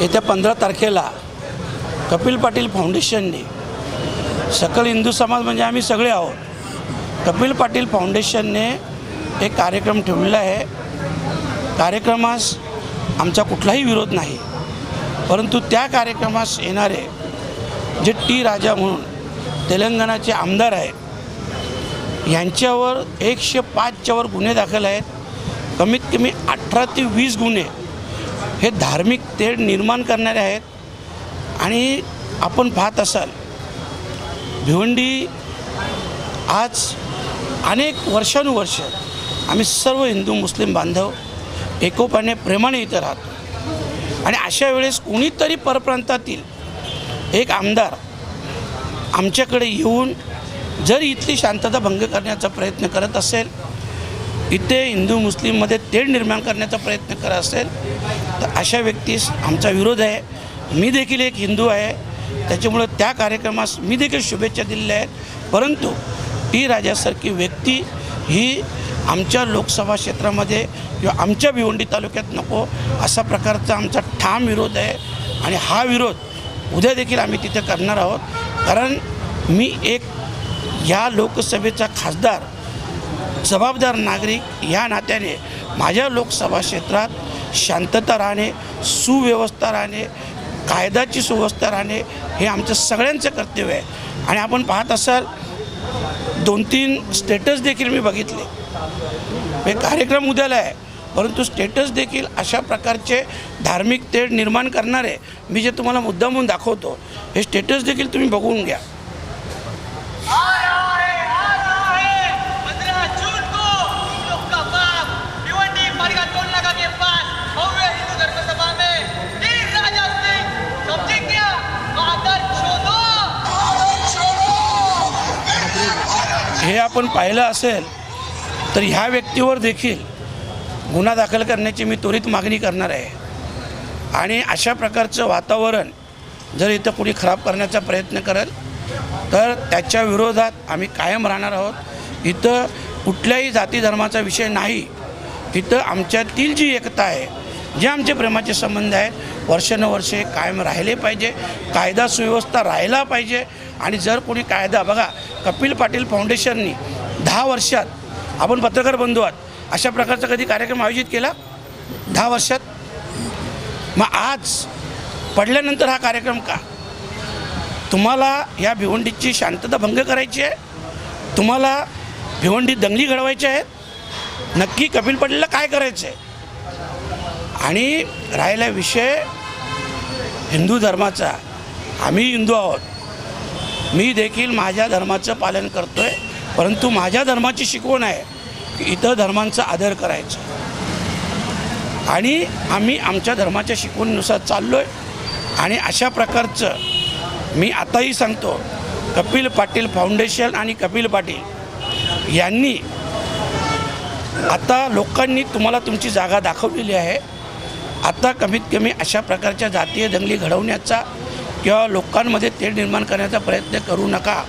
येत्या पंधरा तारखेला कपिल पाटील फाउंडेशनने सकल हिंदू समाज म्हणजे आम्ही सगळे आहोत कपिल पाटील फाउंडेशनने एक कार्यक्रम ठेवलेला आहे. कार्यक्रमास आमचा कुठलाही विरोध नाही. परंतु त्या कार्यक्रमास येणारे जे टी राजा म्हणून तेलंगणाचे आमदार आहेत यांच्यावर एकशे पाचच्यावर गुन्हे दाखल आहेत. कमीत कमी अठरा ते वीस गुन्हे हे धार्मिक तेढ निर्माण करणारे आहेत. आणि आपण पाहत असाल भिवंडी आज अनेक वर्षानुवर्ष आम्ही सर्व हिंदू मुस्लिम बांधव एकोपाने प्रेमाने इथं राहतो. आणि अशा वेळेस कोणीतरी परप्रांतातील एक आमदार आमच्याकडे येऊन जर इथली शांतता भंग करण्याचा प्रयत्न करत असेल इथे हिंदू मुस्लिममध्ये तेढ निर्माण करण्याचा प्रयत्न करत असेल तर अशा व्यक्तीस आमचा विरोध आहे. मी देखील एक हिंदू आहे. त्याच्यामुळं त्या कार्यक्रमास मी देखील शुभेच्छा दिलेल्या आहेत. परंतु टी राजासारखी व्यक्ती ही आमच्या लोकसभा क्षेत्रामध्ये किंवा आमच्या भिवंडी तालुक्यात नको असा प्रकारचा आमचा ठाम विरोध आहे. आणि हा विरोध उद्या देखील आम्ही तिथे करणार आहोत. कारण मी एक या लोकसभेचा खासदार जबाबदार नागरिक या नात्याने माझ्या लोकसभा क्षेत्रात शांतता राहणे सुव्यवस्था राहणे कायद्याची सुव्यवस्था राहणे हे आमचं सगळ्यांचं कर्तव्य आहे. आणि आपण पाहत असाल दोन तीन स्टेटस देखील मी बघितले. हे कार्यक्रम उद्याला आहे परंतु स्टेटस देखील अशा प्रकारचे धार्मिक तेढ निर्माण करणारे मी जे तुम्हाला मुद्दामून दाखवतो हे स्टेटस देखील तुम्ही बघून घ्या. हे आपण पाहिलं असेल तर ह्या व्यक्तीवर देखील गुन्हा दाखल करण्याची मी त्वरित मागणी करणार आहे. आणि अशा प्रकारचं वातावरण जर इथं कुणी खराब करण्याचा प्रयत्न करेल तर त्याच्या विरोधात आम्ही कायम राहणार आहोत. इथं कुठल्याही जाती धर्माचा विषय नाही. इथं आमच्यातील जी एकता आहे जे आमचे प्रेमाचे संबंध आहेत वर्षानुवर्षे कायम राहिले पाहिजे. कायदा सुव्यवस्था राहिला पाहिजे. आणि जर कोणी कायदा बघा कपिल पाटील फाउंडेशननी दहा वर्षात आपण पत्रकार बंधू आहात अशा प्रकारचा कधी कार्यक्रम आयोजित केला? दहा वर्षात? मग आज पडल्यानंतर हा कार्यक्रम का? तुम्हाला या भिवंडीची शांतता भंग करायची आहे? तुम्हाला भिवंडीत दंगली घडवायची आहेत नक्की कपिल पाटीलला काय करायचं आहे आणि राहिला विषय हिंदू धर्माचा. आम्ही हिंदू आहोत. मी देखील माझ्या धर्माचं पालन करतो आहे परंतु माझ्या धर्माची शिकवण आहे की इतर धर्मांचा आदर करायचा. आणि आम्ही आमच्या धर्माच्या शिकवणीनुसार चाललो आहे आणि अशा प्रकारचं मी आताही सांगतो कपिल पाटील फाउंडेशन आणि कपिल पाटील यांनी आता लोकांनी तुम्हाला तुमची जागा दाखवलेली आहे. आता कमीत कमी अशा प्रकारच्या जातीय दंगली घडवण्याचा किंवा लोकांमध्ये तेढ निर्माण करण्याचा प्रयत्न करू नका.